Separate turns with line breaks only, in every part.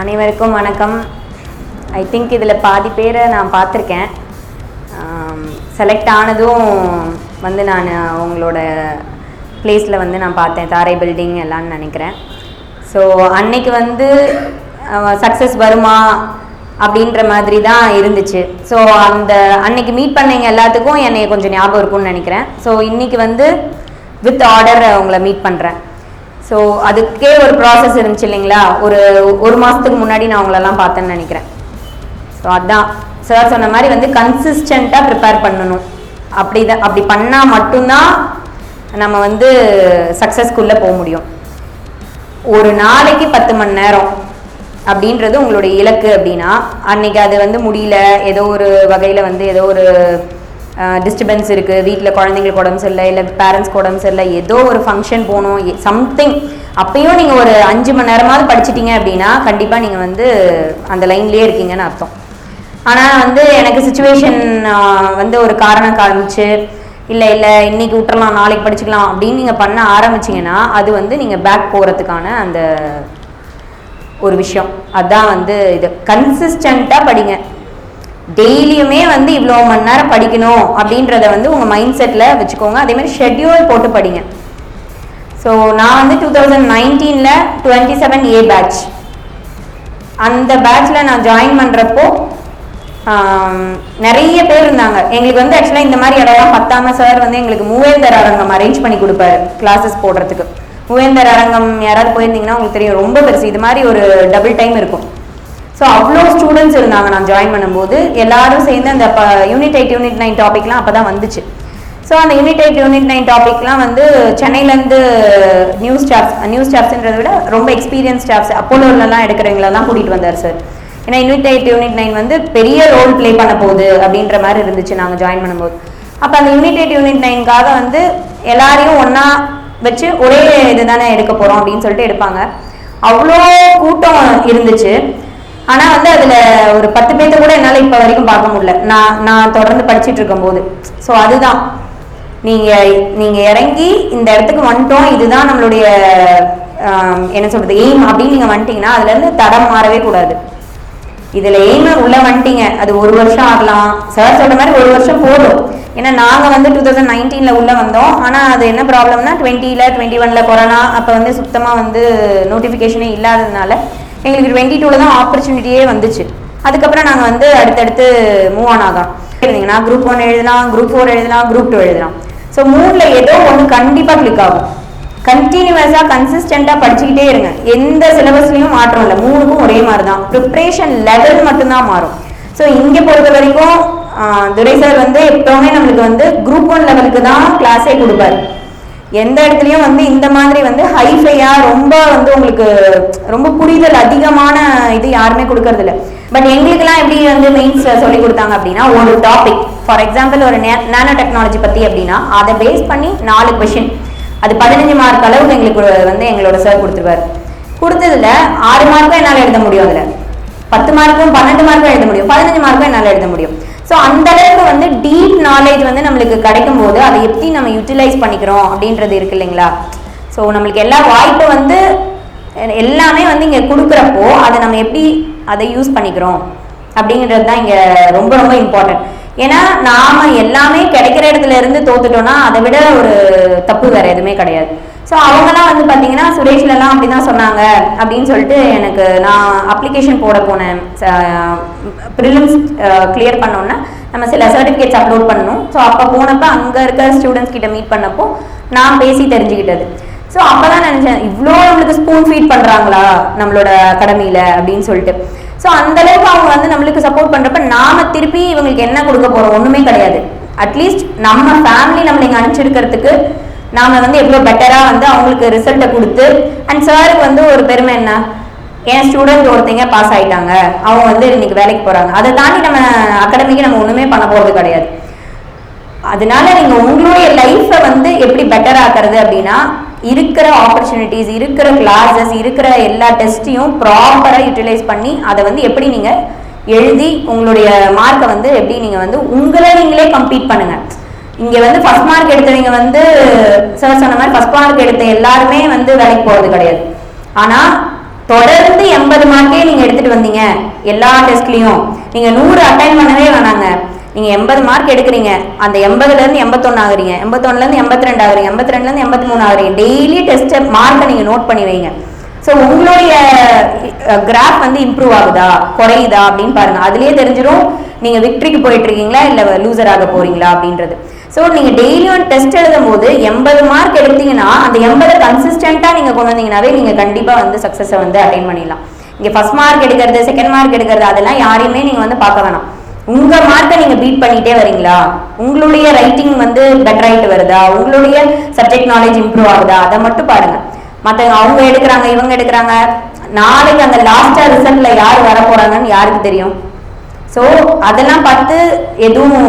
அனைவருக்கும் வணக்கம். I think இதில் பாதி பேரை நான் பார்த்துருக்கேன். செலக்ட் ஆனதும் வந்து நான் உங்களோட ப்ளேஸில் வந்து நான் பார்த்தேன். தாரை பில்டிங் எல்லாம்னு நினைக்கிறேன். ஸோ அன்னைக்கு வந்து சக்ஸஸ் வருமா அப்படின்ற மாதிரி தான் இருந்துச்சு. ஸோ அந்த அன்னைக்கு மீட் பண்ணவங்க எல்லாத்துக்கும் என்னை கொஞ்சம் ஞாபகம் இருக்கும்னு நினைக்கிறேன். ஸோ இன்னைக்கு வந்து வித் ஆர்டர் உங்களை மீட் பண்ணுறேன் ஸோ அதுக்கே ஒரு ப்ராசஸ் இருந்துச்சு இல்லைங்களா? ஒரு ஒரு மாதத்துக்கு முன்னாடி நான் உங்களெல்லாம் பார்த்தேன்னு நினைக்கிறேன். ஸோ அதான். சார் சொன்ன மாதிரி வந்து கன்சிஸ்டண்ட்டாக ப்ரிப்பேர் பண்ணணும். அப்படி தான் அப்படி பண்ணால் மட்டும்தான் நம்ம வந்து சக்ஸஸ்க்குள்ளே போக முடியும். ஒரு நாளைக்கு பத்து மணி நேரம் அப்படின்றது உங்களுடைய இலக்கு அப்படின்னா அன்னைக்கு அது வந்து முடியல ஏதோ ஒரு வகையில் வந்து ஏதோ ஒரு டிஸ்டர்பன்ஸ் இருக்குது வீட்டில் குழந்தைங்களுக்கு உடம்பு சரியில்லை இல்லை பேரண்ட்ஸ்க்கு உடம்பு சரியில்லை ஏதோ ஒரு ஃபங்க்ஷன் போகணும் சம்திங் அப்பயும் நீங்கள் ஒரு அஞ்சு மணி நேரமாவது படிச்சிட்டிங்க அப்படின்னா கண்டிப்பாக நீங்கள் வந்து அந்த லைன்லேயே இருக்கீங்கன்னு அர்த்தம். ஆனால் வந்து எனக்கு சுச்சுவேஷன் வந்து ஒரு காரணம் காமிச்சு இல்லை இல்லை இன்னைக்கு விட்டுறலாம் நாளைக்கு படிச்சுக்கலாம் அப்படின்னு நீங்கள் பண்ண ஆரம்பிச்சிங்கன்னா அது வந்து நீங்கள் பேக் போகிறதுக்கான அந்த ஒரு விஷயம். அதுதான் வந்து இது. கன்சிஸ்டண்ட்டாக படிங்க. டெய்லியுமே வந்து இவ்வளோ மணி நேரம் படிக்கணும் அப்படின்றத வந்து உங்கள் மைண்ட் செட்டில் வச்சுக்கோங்க அதேமாதிரி ஷெட்யூல் போட்டு படிங்க. ஸோ நான் வந்து டூ தௌசண்ட் நைன்டீனில் டுவெண்ட்டி செவன் ஏ பேட்ச் அந்த பேட்ச்சில் நான் ஜாயின் பண்ணுறப்போ நிறைய பேர் இருந்தாங்க. எங்களுக்கு வந்து ஆக்சுவலாக இந்த மாதிரி இடம்லாம் பத்தாம சார் வந்து எங்களுக்கு மூவேந்தர் அரங்கம் அரேஞ்ச் பண்ணி கொடுப்பாரு கிளாஸஸ் போடுறதுக்கு. மூவேந்தர் அரங்கம் யாராவது போயிருந்தீங்கன்னா உங்களுக்கு தெரியும். ரொம்ப பெருசு. இது மாதிரி ஒரு டபுள் டைம் இருக்கும். ஸோ அவ்வளோ ஸ்டூடெண்ட்ஸ் இருந்தாங்க. நான் ஜாயின் பண்ணும்போது எல்லாரும் சேர்ந்து அந்த யூனிட் எயிட் யூனிட் நைன் டாபிக்லாம் அப்போ தான் வந்துச்சு. ஸோ அந்த யூனிட் எயிட் யூனிட் நைன் டாபிக்லாம் வந்து சென்னையிலேருந்து நியூஸ் ஸ்டாஃப்ஸ் நியூஸ் ஸ்டாஃப்ஸ்ன்றதை விட ரொம்ப எக்ஸ்பீரியன்ஸ் ஸ்டாஃப்ஸ் அப்போலோலலாம் எடுக்கிறவங்களெல்லாம் கூட்டிகிட்டு வந்தார் சார் ஏன்னா யூனிட் எயிட் யூனிட் நைன் வந்து பெரிய ரோல் ப்ளே பண்ண போகுது அப்படின்ற மாதிரி இருந்துச்சு நாங்கள் ஜாயின் பண்ணும்போது. அப்போ அந்த யூனிட் எயிட் யூனிட் நைனுக்காக வந்து எல்லாரையும் ஒன்றா வச்சு ஒரே இது தானே எடுக்க போகிறோம் அப்படின்னு சொல்லிட்டு எடுப்பாங்க. அவ்வளோ கூட்டம் இருந்துச்சு. ஆனால் வந்து அதில் ஒரு பத்து பேர்த்த கூட என்னால் இப்போ வரைக்கும் பார்க்க முடியல. நான் நான் தொடர்ந்து படிச்சுட்டு இருக்கும்போது. ஸோ அதுதான். நீங்கள் நீங்கள் இறங்கி இந்த இடத்துக்கு வந்துட்டோம். இதுதான் நம்மளுடைய என்ன சொல்கிறது எய்ம் அப்படின்னு நீங்கள் வந்துட்டீங்கன்னா அதுலேருந்து தடம் மாறவே கூடாது. இதில் எய்ம் உள்ள வந்துட்டீங்க. அது ஒரு வருஷம் ஆகலாம். சார் சொல்ற மாதிரி ஒரு வருஷம் போதும். ஏன்னா நாங்கள் வந்து டூ தௌசண்ட் நைன்டீனில் உள்ளே வந்தோம். ஆனால் அது என்ன ப்ராப்ளம்னா டுவெண்ட்டியில் டுவெண்ட்டி ஒனில் கொரோனா அப்போ வந்து சுத்தமாக வந்து நோட்டிஃபிகேஷனே இல்லாததுனால எங்களுக்கு டுவெண்ட்டி டூவில் தான் ஆப்பர்ச்சுனிட்டியே வந்துச்சு. அதுக்கப்புறம் நாங்கள் வந்து அடுத்தடுத்து மூவ் ஆன் ஆகலாம் எழுதிங்கன்னா குரூப் ஒன் எழுதலாம் குரூப் ஃபோர் எழுதலாம் குரூப் டூ எழுதலாம். ஸோ மூணில் ஏதோ ஒன்று கண்டிப்பாக கிளிக் ஆகும். கண்டினியூவஸாக கன்சிஸ்டண்ட்டாக படிச்சுக்கிட்டே இருங்க. எந்த சிலபஸ்லையும் மாற்றம் இல்லை. மூணுக்கும் ஒரே மாதிரி தான் ப்ரிப்ரேஷன் லெவல் மட்டும்தான் மாறும். ஸோ இங்கே பொறுத்த வரைக்கும் துரை சார் வந்து எப்போவுமே நம்மளுக்கு வந்து குரூப் ஒன் லெவலுக்கு தான் கிளாஸே கொடுப்பாரு. எந்த இடத்துலையும் வந்து இந்த மாதிரி வந்து ஹைஃபையா ரொம்ப வந்து உங்களுக்கு ரொம்ப புரிதல் அதிகமான இது யாருமே கொடுக்கறது இல்லை பட் எங்களுக்கெல்லாம் எப்படி வந்து மெயின்ஸ் சொல்லி கொடுத்தாங்க அப்படின்னா ஒரு டாபிக் ஃபார் எக்ஸாம்பிள் ஒரு நேனோ டெக்னாலஜி பற்றி அப்படின்னா அதை பேஸ் பண்ணி நாலு கொஷின் அது பதினஞ்சு மார்க் அளவுக்கு எங்களுக்கு வந்து எங்களோட சார் கொடுத்துருவாரு. கொடுத்ததுல ஆறு மார்க்கும் என்னால் எழுத முடியும் அதில். பத்து மார்க்கும் பன்னெண்டு மார்க்கும் எழுத முடியும். பதினஞ்சு மார்க்கும் என்னால் எழுத முடியும். ஸோ அந்த அளவுக்கு வந்து டீப் நாலேஜ் வந்து நம்மளுக்கு கிடைக்கும் போது அதை எப்படி நம்ம யூட்டிலைஸ் பண்ணிக்கிறோம் அப்படின்றது இருக்கு இல்லைங்களா? ஸோ நம்மளுக்கு எல்லா வாய்ப்பு வந்து எல்லாமே வந்து இங்கே கொடுக்குறப்போ அதை நம்ம எப்படி அதை யூஸ் பண்ணிக்கிறோம்? அப்படிங்கிறது தான் இங்கே ரொம்ப ரொம்ப இம்பார்ட்டன்ட் ஏன்னா நாம எல்லாமே கிடைக்கிற இடத்துல இருந்து தோத்துட்டோம்னா அதை விட ஒரு தப்பு வேற எதுவுமே கிடையாது. ஸோ அவங்கெல்லாம் வந்து பார்த்தீங்கன்னா சுரேஷ்லலாம் அப்படி தான் சொன்னாங்க. அப்படின்னு சொல்லிட்டு எனக்கு நான் அப்ளிகேஷன் போட போனேன். ப்ரிலிம்ஸ் கிளியர் பண்ணோன்னா நம்ம சில சர்டிஃபிகேட்ஸ் அப்லோட் பண்ணணும். ஸோ அப்போ போனப்போ அங்கே இருக்க ஸ்டூடெண்ட்ஸ் கிட்ட மீட் பண்ணப்போ நான் பேசி தெரிஞ்சுக்கிட்டது. ஸோ அப்போ தான் நினச்சேன் இவ்வளோ நம்மளுக்கு ஸ்பூன் ஃபீட் பண்ணுறாங்களா நம்மளோட அகாடமியில் அப்படின்னு சொல்லிட்டு. ஸோ அந்த அளவுக்கு அவங்க வந்து நம்மளுக்கு சப்போர்ட் பண்ணுறப்ப நாம் திருப்பி இவங்களுக்கு என்ன கொடுக்க போகிறோம் ஒன்றுமே கிடையாது. அட்லீஸ்ட் நம்ம ஃபேமிலி நம்மளை இங்கே அனுப்பிச்சிருக்கிறதுக்கு நாம வந்து எவ்வளோ பெட்டராக வந்து அவங்களுக்கு ரிசல்ட்டை கொடுத்து அண்ட் சாருக்கு வந்து ஒரு பெருமை என்ன? என் ஸ்டூடெண்ட் ஒருத்தங்க பாஸ் ஆயிட்டாங்க. அவங்க வந்து இன்னைக்கு வேலைக்கு போகிறாங்க அதை தாண்டி நம்ம அகாடமிக்கு நம்ம ஒன்றுமே பண்ண போகிறது கிடையாது. அதனால நீங்கள் உங்களுடைய லைஃப்பை வந்து எப்படி பெட்டர் ஆக்குறது அப்படின்னா இருக்கிற ஆப்பர்ச்சுனிட்டிஸ் இருக்கிற கிளாஸஸ் இருக்கிற எல்லா டெஸ்ட்டையும் ப்ராப்பராக யூட்டிலைஸ் பண்ணி அதை வந்து எப்படி நீங்கள் எழுதி உங்களுடைய மார்க்கை வந்து எப்படி நீங்கள் வந்து உங்களை நீங்களே கம்ப்ளீட் பண்ணுங்கள் இங்கே வந்து ஃபர்ஸ்ட் மார்க் எடுத்தவங்க வந்து சார் சொன்ன மாதிரி ஃபர்ஸ்ட் மார்க் எடுத்த எல்லாருமே வந்து வேலைக்கு போகிறது கிடையாது. ஆனால் தொடர்ந்து எண்பது மார்க்கே நீங்க எடுத்துட்டு வந்தீங்க எல்லா டெஸ்ட்லயும் நீங்க நூறு அட்டைன் பண்ணவே வேணாங்க. நீங்க எண்பது மார்க் எடுக்கிறீங்க அந்த எண்பதுல இருந்து எண்பத்தொன்னு ஆகுறீங்க. எண்பத்தொன்னுல இருந்து எண்பத்தி ரெண்டு ஆகுறீங்க எண்பத்தி ரெண்டுல இருந்து எண்பத்தி மூணு ஆகுறீங்க டெய்லி டெஸ்ட் மார்க்கை நீங்க நோட் பண்ணி வைங்க. ஸோ உங்களுடைய கிராஃப் வந்து இம்ப்ரூவ் ஆகுதா? குறையுதா? அப்படின்னு பாருங்க. அதுலயே தெரிஞ்சிடும் நீங்க விக்டரிக்கு போயிட்டு இருக்கீங்களா? இல்ல லூசர் ஆக போறீங்களா? அப்படின்றது. ஸோ நீங்கள் டெய்லியும் டெஸ்ட் எழுதும் போது எண்பது மார்க் எடுத்தீங்கன்னா அந்த எண்பது கன்சிஸ்டண்ட்டாக நீங்கள் கொண்டு வந்தீங்கன்னாவே நீங்கள் கண்டிப்பாக வந்து சக்ஸஸை வந்து அட்டைன் பண்ணிடலாம். இங்கே ஃபர்ஸ்ட் மார்க் எடுக்கிறது செகண்ட் மார்க் எடுக்கிறது அதெல்லாம் யாரையுமே நீங்கள் வந்து பார்க்க வேணாம். உங்கள் மார்க்கை நீங்கள் பீட் பண்ணிகிட்டே வரீங்களா? உங்களுடைய ரைட்டிங் வந்து பெட்டர் ஆகிட்டு வருதா? உங்களுடைய சப்ஜெக்ட் நாலேஜ் இம்ப்ரூவ் ஆகுதா? அதை மட்டும் பாருங்க. மற்றவங்க அவங்க எடுக்கிறாங்க இவங்க எடுக்கிறாங்க. நாளைக்கு அந்த லாஸ்ட்டாக ரிசல்ட்ல யார் வர போறாங்கன்னு யாருக்கு தெரியும்? ஸோ அதெல்லாம் பார்த்து எதுவும்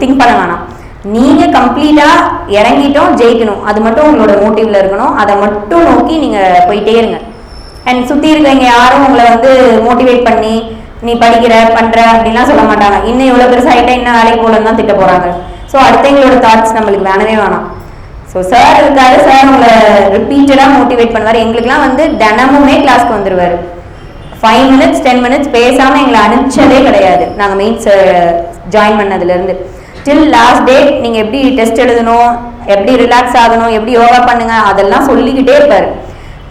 திங்க் பண்ண வேணாம். நீங்க கம்ப்ளீட்டா இறங்கிட்டோம் ஜெயிக்கணும். அது மட்டும் உங்களோட மோட்டிவ்ல இருக்கணும். அதை மட்டும் நோக்கி நீங்க போயிட்டே இருங்க. அண்ட் சுத்தி இருக்கவங்க யாரும் உங்களை வந்து மோட்டிவேட் பண்ணி நீ படிக்கிற பண்ற அப்படின்லாம் சொல்ல மாட்டாங்க. இன்னும் இவ்வளவு பெருசாயிட்டா இன்னும் வேலைக்கு போகலன்னு தான் திட்ட போறாங்க. ஸோ அடுத்தவங்களோட தாட்ஸ் நம்மளுக்கு வேணவே வேணாம். ஸோ சார் இருக்காரு. சார் உங்களை ரிப்பீட்டடாக மோட்டிவேட் பண்ணுவார். எங்களுக்குலாம் வந்து தினமுமே கிளாஸ்க்கு வந்துடுவார் ஃபைவ் மினிட்ஸ் டென் மினிட்ஸ் பேசாமல் எங்களை அனுப்பிச்சதே கிடையாது. நாங்கள் மெயின்ஸ் ஜாயின் பண்ணதுலேருந்து டில் லாஸ்ட் டே நீங்கள் எப்படி டெஸ்ட் எழுதணும் எப்படி ரிலாக்ஸ் ஆகணும் எப்படி யோகா பண்ணுங்க அதெல்லாம் சொல்லிக்கிட்டே இருப்பார்.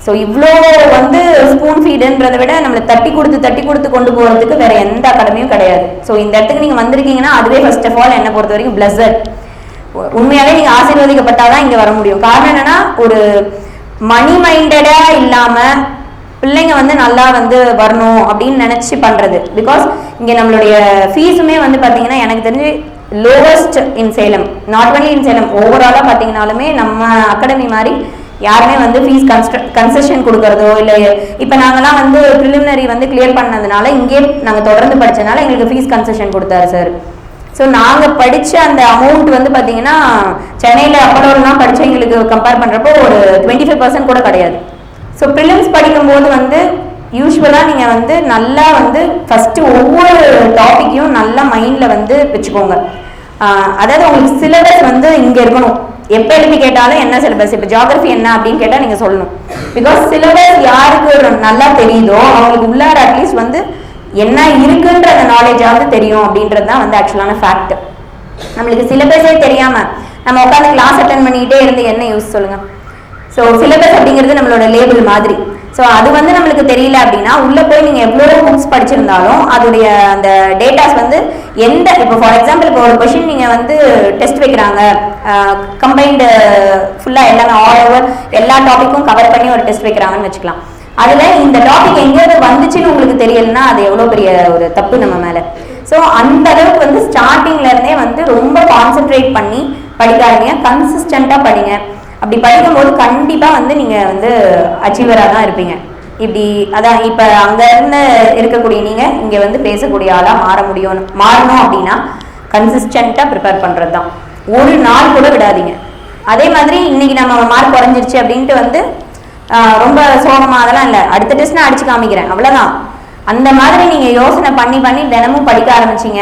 ஸோ இவ்வளோ வந்து ஸ்பூன் ஃபீடுன்றதை விட நம்மளை தட்டி கொடுத்து தட்டி கொடுத்து கொண்டு போகிறதுக்கு வேற எந்த அகாடமியும் கிடையாது. ஸோ இந்த இடத்துக்கு நீங்கள் வந்திருக்கீங்கன்னா அதுவே ஃபர்ஸ்ட் ஆஃப் ஆல் என்னை பொறுத்த வரைக்கும் பிளஸர் உண்மையாகவே நீங்கள் ஆசீர்வதிக்கப்பட்டாதான் இங்கே வர முடியும். காரணம் என்னன்னா ஒரு மணி மைண்டடாக இல்லாமல் பிள்ளைங்க வந்து நல்லா வந்து வரணும் அப்படின்னு நினச்சி பண்ணுறது பிகாஸ் இங்கே நம்மளுடைய ஃபீஸுமே வந்து பார்த்தீங்கன்னா எனக்கு தெரிஞ்சு lowest in Salem not only in Salem ஓவராலாக பார்த்தீங்கனாலுமே நம்ம அகாடமி மாதிரி யாருமே வந்து ஃபீஸ் கன்செஷன் கொடுக்கறதோ இல்லை இப்போ நாங்களாம் வந்து ப்ரிலிமினரி வந்து கிளியர் பண்ணதுனால இங்கே நாங்கள் தொடர்ந்து படிச்சனால எங்களுக்கு ஃபீஸ் கன்செஷன் கொடுத்தாரு சார் ஸோ நாங்கள் படித்த அந்த அமௌண்ட் வந்து பார்த்தீங்கன்னா சென்னையில் அப்பலோலாம் படித்த எங்களுக்கு கம்பேர் பண்ணுறப்போ ஒரு டுவெண்ட்டி ஃபைவ் பர்சன்ட் கூட கிடையாது. ஸோ ப்ரிலிம்ஸ் படிக்கும்போது வந்து யூஸ்வலாக நீங்கள் வந்து நல்லா வந்து ஃபஸ்ட்டு ஒவ்வொரு டாப்பிக்கையும் நல்லா மைண்டில் வந்து வச்சுக்கோங்க. அதாவது உங்களுக்கு சிலபஸ் வந்து இங்கே இருக்கணும். எப்போ எழுப்பி கேட்டாலும் என்ன சிலபஸ் இப்போ ஜியாகிரஃபி என்ன அப்படின்னு கேட்டால் நீங்கள் சொல்லணும். பிகாஸ் சிலபஸ் யாருக்கு நல்லா தெரியுதோ அவங்களுக்கு உள்ளார அட்லீஸ்ட் வந்து என்ன இருக்குன்ற அந்த நாலேஜாவது தெரியும் அப்படின்றது தான் வந்து ஆக்சுவலான ஃபேக்ட் நம்மளுக்கு சிலபஸே தெரியாம நம்ம உட்காந்து கிளாஸ் அட்டன் பண்ணிக்கிட்டே இருந்து என்ன யூஸ் சொல்லுங்க? ஸோ சிலபஸ் அப்படிங்கிறது நம்மளோட லேபிள் மாதிரி. ஸோ அது வந்து நம்மளுக்கு தெரியல அப்படின்னா உள்ளே போய் நீங்கள் எவ்வளோ புக்ஸ் படிச்சிருந்தாலும் அதோடைய அந்த டேட்டாஸ் வந்து எந்த இப்போ ஃபார் எக்ஸாம்பிள் இப்போ ஒரு கொஷின் நீங்கள் வந்து டெஸ்ட் வைக்கிறாங்க கம்பைன்டு ஃபுல்லாக எல்லாமே ஆல் ஓவர் எல்லா டாப்பிக்கும் கவர் பண்ணி ஒரு டெஸ்ட் வைக்கிறாங்கன்னு வச்சுக்கலாம். அதில் இந்த டாபிக் எங்கேயாவது வந்துச்சுன்னு உங்களுக்கு தெரியலன்னா அது எவ்வளோ பெரிய ஒரு தப்பு நம்ம மேலே. ஸோ அந்த அளவுக்கு வந்து ஸ்டார்டிங்லேருந்தே வந்து ரொம்ப கான்சென்ட்ரேட் பண்ணி படிக்காதீங்க கன்சிஸ்டண்ட்டாக படிங்க. அப்படி படிக்கும்போது கண்டிப்பா வந்து நீங்க வந்து அச்சீவரா தான் இருப்பீங்க. இப்படி அதான் இப்ப அங்க இருந்து இருக்கக்கூடிய நீங்க இங்க வந்து பேசக்கூடிய ஆளா மாற முடியும் மாறணும் அப்படின்னா கன்சிஸ்டண்டா ப்ரிப்பேர் பண்ணுறது தான் ஒரு நாள் கூட விடாதீங்க. அதே மாதிரி இன்னைக்கு நம்ம மார்க் குறைஞ்சிருச்சு அப்படின்ட்டு வந்து ரொம்ப சோகமா அதெல்லாம் இல்லை. அடுத்த டெஸ்ட் நான் அடிச்சு காமிக்கிறேன். அவ்வளவுதான். அந்த மாதிரி நீங்க யோசனை பண்ணி பண்ணி தினமும் படிக்க ஆரம்பிச்சீங்க.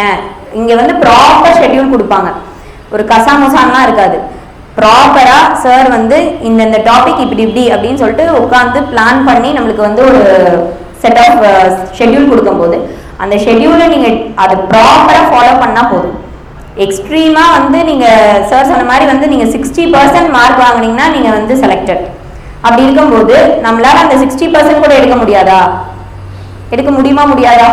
இங்க வந்து ப்ராப்பர் ஷெட்யூல் கொடுப்பாங்க. ஒரு கசாமுசான்லாம் இருக்காது. ப்ராப்பராக சார் வந்து இந்தந்த டாபிக் இப்படி இப்படி அப்படின்னு சொல்லிட்டு உட்காந்து பிளான் பண்ணி நம்மளுக்கு வந்து ஒரு செட் ஆஃப் ஷெட்யூல் கொடுக்கும்போது அந்த ஷெட்யூலை நீங்கள் அதை ப்ராப்பராக ஃபாலோ பண்ணால் போதும். எக்ஸ்ட்ரீமாக வந்து நீங்கள் சார் சொன்ன மாதிரி வந்து நீங்கள் சிக்ஸ்டி பர்சன்ட் மார்க் வாங்குனீங்கன்னா நீங்கள் வந்து செலக்டட் அப்படி இருக்கும்போது நம்மளால் அந்த சிக்ஸ்டி பர்சன்ட் கூட எடுக்க முடியாதா? எடுக்க முடியுமா முடியாதா?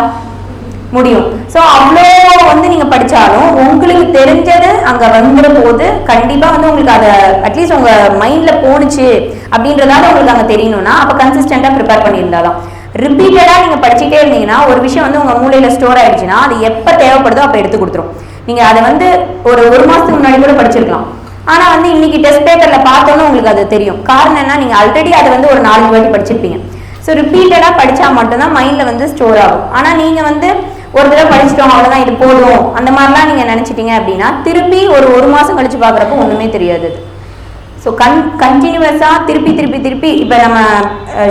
முடியும். ஸோ அவ்வளோ வந்து நீங்கள் படித்தாலும் உங்களுக்கு தெரிஞ்சது அங்கே வந்துற போது கண்டிப்பாக வந்து உங்களுக்கு அதை அட்லீஸ்ட் உங்கள் மைண்டில் போணுச்சு அப்படின்றதால உங்களுக்கு அங்கே தெரியணும்னா அப்போ கன்சிஸ்டண்டா ப்ரிப்பேர் பண்ணியிருந்தாலும் ரிப்பீட்டடாக நீங்கள் படிச்சுட்டே இருந்தீங்கன்னா ஒரு விஷயம் வந்து உங்கள் மூலையில் ஸ்டோர் ஆகிடுச்சுன்னா அது எப்போ தேவைப்படுதோ அப்போ எடுத்து கொடுத்துரும். நீங்கள் அதை வந்து ஒரு ஒரு மாதத்துக்கு முன்னாடி கூட படிச்சிருக்கலாம். ஆனால் வந்து இன்னைக்கு டெஸ்ட் பேப்பரில் பார்த்தோன்னு உங்களுக்கு அது தெரியும். காரணம் என்ன? நீங்கள் ஆல்ரெடி அதை வந்து ஒரு நாலு வாட்டி படிச்சிருப்பீங்க. ஸோ ரிப்பீட்டடாக படித்தா மட்டும்தான் மைண்டில் வந்து ஸ்டோர் ஆகும். ஆனால் நீங்கள் வந்து ஒரு தடவை படிச்சிட்டோம் அவ்வளவுதான் இது போதும். அந்த மாதிரிலாம் நீங்க நினைச்சிட்டீங்க அப்படின்னா திருப்பி ஒரு ஒரு மாசம் கழிச்சு பாக்குறப்போ ஒண்ணுமே தெரியாது ஸோ கன் கண்டினியூஸாக திருப்பி திருப்பி திருப்பி இப்போ நம்ம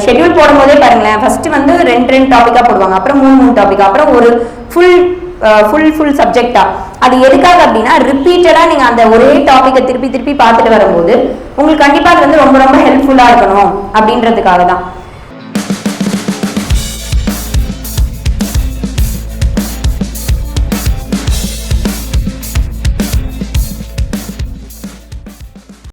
ஷெட்யூல் போடும்போதே பாருங்களேன் ஃபர்ஸ்ட் வந்து ரெண்டு ரெண்டு டாப்பிக்காக போடுவாங்க. அப்புறம் மூணு மூணு டாபிக் அப்புறம் ஒரு ஃபுல் ஃபுல் ஃபுல் சப்ஜெக்டா அது எதுக்காக அப்படின்னா ரிப்பீட்டடாக நீங்கள் அந்த ஒரே டாப்பிக்கை திருப்பி திருப்பி பார்த்துட்டு வரும்போது உங்களுக்கு கண்டிப்பாக அது வந்து ரொம்ப ரொம்ப ஹெல்ப்ஃபுல்லாக இருக்கணும் அப்படின்றதுக்காக தான்